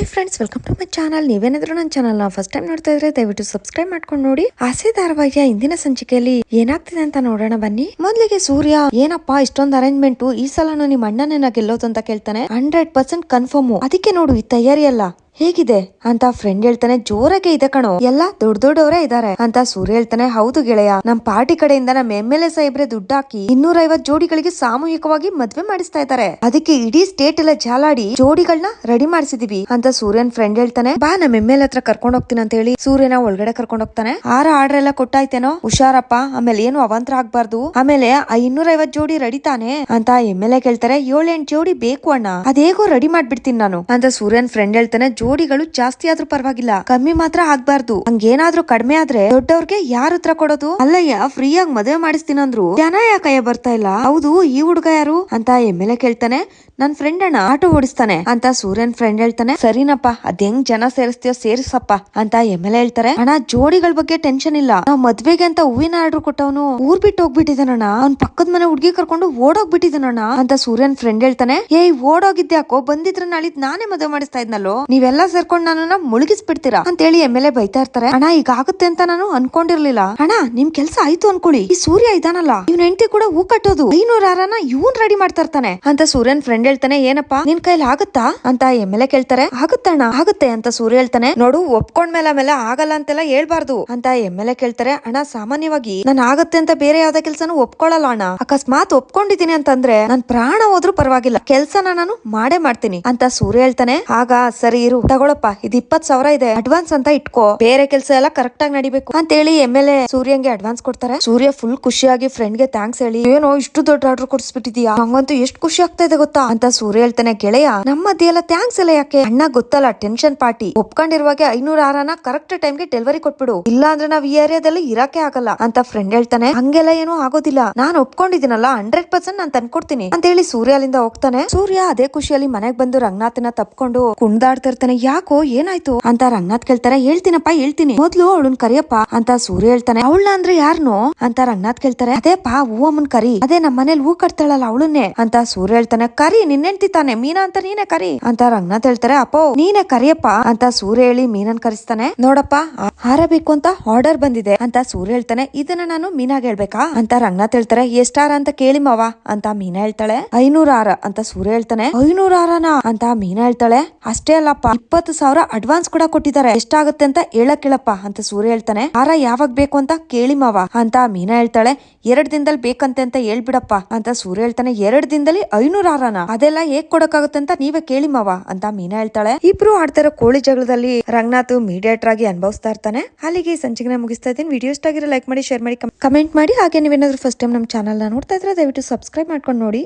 Hi friends welcome to my channel ನೀವೇನಾದ್ರೂ ನನ್ನ ಚಾನಲ್ನ ಫಸ್ಟ್ ಟೈಮ್ ನೋಡ್ತಾ ಇದ್ರೆ ದಯವಿಟ್ಟು ಸಬ್ಸ್ಕ್ರೈಬ್ ಮಾಡ್ಕೊಂಡು ನೋಡಿ. ಆಸೆ ಧಾರಾವಾಹಿಯ ಇಂದಿನ ಸಂಚಿಕೆಯಲ್ಲಿ ಏನಾಗ್ತಿದೆ ಅಂತ ನೋಡೋಣ ಬನ್ನಿ. ಮೊದಲಿಗೆ ಸೂರ್ಯ, ಏನಪ್ಪಾ ಇಷ್ಟೊಂದು ಅರೇಂಜ್ಮೆಂಟ್ ಈ ಸಲನು ನಿಮ್ಮ ಅಣ್ಣನ ಗೆಲ್ಲೋದು? ಅಂತ ಕೇಳ್ತಾನೆ. ಹಂಡ್ರೆಡ್ ಪರ್ಸೆಂಟ್ ಕನ್ಫರ್ಮ್ ಅದಕ್ಕೆ ನೋಡು, ಈ ತಯಾರಿ ಅಲ್ಲ. ಹೇಗಿದೆ? ಅಂತ ಫ್ರೆಂಡ್ ಹೇಳ್ತಾನೆ, ಜೋರಾಗೆ ಇದೆ ಕಣೋ. ಎಲ್ಲ ದೊಡ್ಡ ದೊಡ್ಡವರೇ ಇದಾರೆ. ಅಂತ ಸೂರ್ಯ ಹೇಳ್ತಾನೆ, ಹೌದು ಗೆಳೆಯ, ನಮ್ ಪಾರ್ಟಿ ಕಡೆಯಿಂದ ನಮ್ ಎಂ ಎಲ್ ಎ ಸಾಹೇಬ್ರೆ ದುಡ್ಡು ಹಾಕಿ ಇನ್ನೂರ ಜೋಡಿಗಳಿಗೆ ಸಾಮೂಹಿಕವಾಗಿ ಮದ್ವೆ ಮಾಡಿಸ್ತಾ ಇದ್ದಾರೆ ಅದಕ್ಕೆ ಇಡೀ ಸ್ಟೇಟ್ ಎಲ್ಲ ಜಾಲಾಡಿ ಜೋಡಿಗಳನ್ನ ರೆಡಿ ಮಾಡಿಸಿದೀವಿ. ಅಂತ ಸೂರ್ಯನ್ ಫ್ರೆಂಡ್ ಹೇಳ್ತಾನೆ, ಬಾ ನಮ್ ಎಂ ಎಲ್ ಹತ್ರ ಕರ್ಕೊಂಡ್ ಹೋಗ್ತೀನಿ ಅಂತ ಹೇಳಿ. ಸೂರ್ಯನ ಒಳಗಡೆ ಕರ್ಕೊಂಡ್ ಹೋಗ್ತಾನೆ, ಆರ ಆರ್ಡರ್ ಎಲ್ಲ ಕೊಟ್ಟಾಯ್ತೇನೋ? ಹುಷಾರಪ್ಪ, ಆಮೇಲೆ ಏನು ಅವಾಂತರ ಆಗ್ಬಾರ್ದು? ಆಮೇಲೆ ಆ ಇನ್ನೂರ ಐವತ್ ಜೋಡಿ ರೆಡಿ ತಾನೆ? ಅಂತ ಎಂ ಎಲ್ ಎ ಕೇಳ್ತಾರೆ ಏಳೆಂಟ್ ಜೋಡಿ ಬೇಕು ಅಣ್ಣ, ಅದೇಗೋ ರೆಡಿ ಮಾಡ್ಬಿಡ್ತೀನಿ ನಾನು. ಅಂತ ಸೂರ್ಯನ್ ಫ್ರೆಂಡ್ ಹೇಳ್ತಾನೆ ಜೋಡಿಗಳು ಜಾಸ್ತಿ ಆದ್ರೂ ಪರವಾಗಿಲ್ಲ. ಕಮ್ಮಿ ಮಾತ್ರ ಆಗ್ಬಾರ್ದು. ಹಂಗೇನಾದ್ರೂ ಕಡಿಮೆ ಆದ್ರೆ ದೊಡ್ಡವ್ರಿಗೆ ಯಾರ ಹತ್ರ ಕೊಡೋದು? ಅಲ್ಲಯ್ಯ ಆಗಿ ಮದುವೆ ಮಾಡಿಸ್ತೀನಂದ್ರು. ಜನ ಯಾಕಯ್ಯ ಬರ್ತಾ ಇಲ್ಲ? ಹೌದು, ಈ ಹುಡುಗ ಯಾರು? ಅಂತ ಎಂ ಎಲ್ ಎ ಕೇಳ್ತಾನೆ. ನನ್ ಫ್ರೆಂಡ್ ಅಣ್ಣ ಆಟೋ ಓಡಿಸ್ತಾನೆ. ಅಂತ ಸೂರ್ಯನ್ ಫ್ರೆಂಡ್ ಹೇಳ್ತಾನೆ. ಸರಿನಪ್ಪ, ಅದ್ ಹೆಂಗ್ ಜನ ಸೇರಿಸ್ತೀಯೋ ಸೇರಿಸಪ್ಪ, ಅಂತ ಎಂ ಹೇಳ್ತಾರೆ. ಅಣ್ಣ, ಜೋಡಿಗಳ ಬಗ್ಗೆ ಟೆನ್ಷನ್ ಇಲ್ಲ. ನಾವ್ ಮದ್ವೆಗೆ ಅಂತ ಹೂವಿನ ಆರ್ಡರ್ ಕೊಟ್ಟವನು ಊರ್ ಬಿಟ್ಟು ಹೋಗ್ಬಿಟ್ಟಿದಾನಣ್ಣ. ಅವ್ನ್ ಪಕ್ಕದ ಮನೆ ಹುಡ್ಗಿ ಕರ್ಕೊಂಡು ಓಡೋಗ್ಬಿಟ್ಟಿದಾನಣ್ಣ. ಅಂತ ಸೂರ್ಯನ್ ಫ್ರೆಂಡ್ ಹೇಳ್ತಾನೆ. ಏಯ್ ಓಡೋಗಿದ್ಯಾಕೋ ಬಂದಿದ್ರೆ ನಾಳಿದ್ ನಾನೇ ಮದುವೆ ಮಾಡಿಸ್ತಾ ಇದ್ನಲ್ಲೋ? ನೀವೆಲ್ಲ ಸೇರ್ಕೊಂಡು ನನ್ನನ್ನ ಮುಳುಗಿಸ್ಬಿಡ್ತೀರಾ ಅಂತ ಹೇಳಿ ಎಂ ಎಲ್ ಎ ಬೈತಾ ಇರ್ತಾರೆ. ಅಣ್ಣ, ಈಗ ಆಗುತ್ತೆ ಅಂತ ನಾನು ಅನ್ಕೊಂಡಿರ್ಲಿಲ್ಲ. ಅಣ್ಣ, ನಿಮ್ ಕೆಲ್ಸ ಆಯ್ತು ಅನ್ಕೊಳ್ಳಿ. ಈ ಸೂರ್ಯ ಇದಾನಲ್ಲ, ಇವ್ನ ಹೆಂಡತಿ ಕೂಡ ಹೂ ಕಟ್ಟೋದು. ಐನೂರ ಆರನ ಇವನ್ ರೆಡಿ ಮಾಡ್ತಾ ಇರ್ತಾನೆ. ಅಂತ ಸೂರ್ಯನ್ ಫ್ರೆಂಡ್ ಹೇಳ್ತಾನೆ, ಏನಪ್ಪಾ, ನಿನ್ ಕೈಲಿ ಆಗುತ್ತಾ? ಅಂತ ಎಂ ಎಲ್ ಎ ಕೇಳ್ತಾರೆ. ಆಗುತ್ತಣ್ಣ ಆಗುತ್ತೆ, ಅಂತ ಸೂರ್ಯ ಹೇಳ್ತಾನೆ. ನೋಡು ಒಪ್ಕೊಂಡ್ಮೇಲೆ ಮೇಲೆ ಆಗಲ್ಲ ಅಂತೆಲ್ಲ ಹೇಳ್ಬಾರ್ದು, ಅಂತ ಎಂ ಎಲ್ ಎ ಕೇಳ್ತಾರೆ. ಅಣ್ಣ, ಸಾಮಾನ್ಯವಾಗಿ ನಾನು ಆಗತ್ತೆ ಅಂತ ಬೇರೆ ಯಾವ್ದೇ ಕೆಲ್ಸನೂ ಒಪ್ಕೊಳ್ಳಲ್ಲ ಅಣ್ಣ. ಅಕಸ್ಮಾತ್ ಒಪ್ಕೊಂಡಿದ್ದೀನಿ ಅಂತಂದ್ರೆ ನನ್ ಪ್ರಾಣ ಹೋದ್ರೂ ಪರವಾಗಿಲ್ಲ. ಕೆಲ್ಸನ ನಾನು ಮಾಡೇ ಮಾಡ್ತೀನಿ, ಅಂತ ಸೂರ್ಯ ಹೇಳ್ತಾನೆ. ಆಗ ಸರಿ ಇರು ತಗೊಳಪ್ಪ, ಇದು ಇಪ್ಪತ್ ಸಾವಿರ ಇದೆ ಅಡ್ವಾನ್ಸ್ ಅಂತ ಇಟ್ಕೋ. ಬೇರೆ ಕೆಲಸ ಎಲ್ಲ ಕರೆಕ್ಟ್ ಆಗಿ ನಡಿಬೇಕು ಅಂತ ಹೇಳಿ ಎಂ ಎಲ್ ಎ ಸೂರ್ಯಂಗೆ ಅಡ್ವಾನ್ಸ್ ಕೊಡ್ತಾರೆ. ಸೂರ್ಯ ಫುಲ್ ಖುಷಿಯಾಗಿ ಫ್ರೆಂಡ್ಗೆ ಥ್ಯಾಂಕ್ಸ್ ಹೇಳಿ, ಏನೋ ಇಷ್ಟು ದೊಡ್ಡ ಆರ್ಡರ್ ಕೊಡಿಸ್ಬಿಟ್ಟಿದ್ಯಾ? ನಂಗಂತೂ ಎಷ್ಟು ಖುಷಿ ಆಗ್ತಾ ಇದೆ ಗೊತ್ತಾ? ಅಂತ ಸೂರ್ಯ ಹೇಳ್ತಾನೆ, ಗೆಳೆಯ, ನಮ್ಮ ಮಧ್ಯೆ ಎಲ್ಲ ಥ್ಯಾಂಕ್ಸ್ ಎಲ್ಲ ಯಾಕೆ? ಅಣ್ಣ ಗೊತ್ತಲ್ಲ ಟೆನ್ಷನ್ ಪಾರ್ಟಿ ಒಪ್ಕೊಂಡಿರುವಾಗ ಐನೂರ ಆರನ ಕರೆಕ್ಟ್ ಟೈಮ್ಗೆ ಡೆಲಿವರಿ ಕೊಟ್ಬಿಡು. ಇಲ್ಲ ಅಂದ್ರೆ ನಾವ್ ಈ ಏರಿಯಾದಲ್ಲಿ ಇರಕ್ಕೆ ಆಗಲ್ಲ. ಅಂತ ಫ್ರೆಂಡ್ ಹೇಳ್ತಾನೆ, ಹಂಗೆಲ್ಲ ಏನೂ ಆಗೋದಿಲ್ಲ. ನಾನ್ ಒಪ್ಕೊಂಡಿದ್ದೀನಲ್ಲ ಹಂಡ್ರೆಡ್ ಪರ್ಸೆಂಟ್ ನಾನ್ ತಂದ್ಕೊಡ್ತೀನಿ. ಅಂತ ಹೇಳಿ ಸೂರ್ಯ ಅಲ್ಲಿಂದ ಹೋಗ್ತಾನೆ. ಸೂರ್ಯ ಅದೇ ಖುಷಿಯಲ್ಲಿ ಮನೆಗ್ ಬಂದು ರಂಗನಾಥನ ತಪ್ಕೊಂಡು ಕುಣ್ದಾಡ್ತಾ ಯಾಕೋ, ಏನಾಯ್ತು? ಅಂತ ರಂಗನಾಥ್ ಕೇಳ್ತಾರೆ, ಹೇಳ್ತೀನಪ್ಪ, ಹೇಳ್ತೀನಿ. ಮೊದ್ಲು ಅವಳನ್ ಕರಿಯಪ್ಪ, ಅಂತ ಸೂರ್ಯ ಹೇಳ್ತಾನೆ. ಅವಳ ಅಂದ್ರೆ ಯಾರ್ನೋ? ಅಂತ ರಂಗನಾಥ್ ಕೇಳ್ತಾರೆ. ಅದೇ ಪಾ ಹೂವಮ್ಮನ್ ಕರಿ. ಅದೇ ನಮ್ಮ ಮನೇಲಿ ಹೂ ಕಟ್ತಾಳಲ್ಲ ಅವಳನ್ನೇ? ಅಂತ ಸೂರ್ಯ ಹೇಳ್ತಾನೆ. ಕರಿ ತಾನೆ? ಮೀನಾ ಅಂತ ನೀನೆ ಕರಿ? ಅಂತ ರಂಗನಾಥ್ ಹೇಳ್ತಾರೆ. ಅಪ್ಪೋ, ನೀನೆ ಕರಿಯಪ್ಪ? ಅಂತ ಸೂರ್ಯ ಹೇಳಿ ಮೀನನ್ ಕರಿಸ್ತಾನೆ. ನೋಡಪ್ಪ, ಹಾರಬೇಕು ಹಾರ ಬೇಕು ಅಂತ ಆರ್ಡರ್ ಬಂದಿದೆ, ಅಂತ ಸೂರ್ಯ ಹೇಳ್ತಾನೆ. ಇದನ್ನ ನಾನು ಮೀನಾಗ್ ಹೇಳ್ಬೇಕಾ? ಅಂತ ರಂಗನಾಥ್ ಹೇಳ್ತಾರೆ. ಎಷ್ಟಾರ ಅಂತ ಕೇಳಿ ಮಾವ, ಅಂತ ಮೀನಾ ಹೇಳ್ತಾಳೆ. ಐನೂರ ಆರ ಅಂತ ಸೂರ್ಯ ಹೇಳ್ತಾನೆ. ಐನೂರ ಆರನ ಅಂತ ಮೀನಾ ಹೇಳ್ತಾಳೆ. ಅಷ್ಟೇ ಅಲ್ಲಪ್ಪ ಇಪ್ಪತ್ತು ಸಾವಿರ ಅಡ್ವಾನ್ಸ್ ಕೂಡ ಕೊಟ್ಟಿದ್ದಾರೆ. ಎಷ್ಟಾಗುತ್ತೆ ಅಂತ ಹೇಳಕ್ ಕೇಳಪ್ಪ ಅಂತ ಸೂರ್ಯ ಹೇಳ್ತಾನೆ. ಹಾರ ಯಾವಾಗ ಬೇಕು ಅಂತ ಕೇಳಿ ಮಾವ ಅಂತ ಮೀನಾ ಹೇಳ್ತಾಳೆ. ಎರಡ್ ದಿನದಲ್ಲಿ ಬೇಕಂತೆ ಅಂತ ಹೇಳ್ಬಿಡಪ್ಪ ಅಂತ ಸೂರ್ಯ ಹೇಳ್ತಾನೆ. ಎರಡ್ ದಿನದಲ್ಲಿ ಐನೂರ ಆರನ ಅದೆಲ್ಲ ಹೇಗ್ ಕೊಡಕ್ಕಾಗುತ್ತೆ ಅಂತ ನೀವೇ ಕೇಳಿ ಮಾವ ಅಂತ ಮೀನಾ ಹೇಳ್ತಾಳೆ. ಇಬ್ರು ಆಡ್ತಿರೋ ಕೋಳಿ ಜಗಳದಲ್ಲಿ ರಂಗನಾಥ್ ಮೀಡಿಯೇಟರ್ ಆಗಿ ಅನುಭವಿಸ್ತಾ ಇರ್ತಾನೆ. ಅಲ್ಲಿಗೆ ಸಂಚಿಕೆ ಮುಗಿಸ್ತಾ ಇದ್ದೀನಿ. ವಿಡಿಯೋ ಇಷ್ಟ ಆಗಿರೋ ಲೈಕ್ ಮಾಡಿ ಶೇರ್ ಮಾಡಿ ಕಮೆಂಟ್ ಮಾಡಿ. ಹಾಗೆ ನೀವೇನಾದ್ರು ಫಸ್ಟ್ ಟೈಮ್ ನಮ್ಮ ಚಾನಲ್ನ ನೋಡ್ತಾ ಇದ್ರೆ ದಯವಿಟ್ಟು ಸಬ್ಸ್ಕ್ರೈಬ್ ಮಾಡ್ಕೊಂಡು ನೋಡಿ.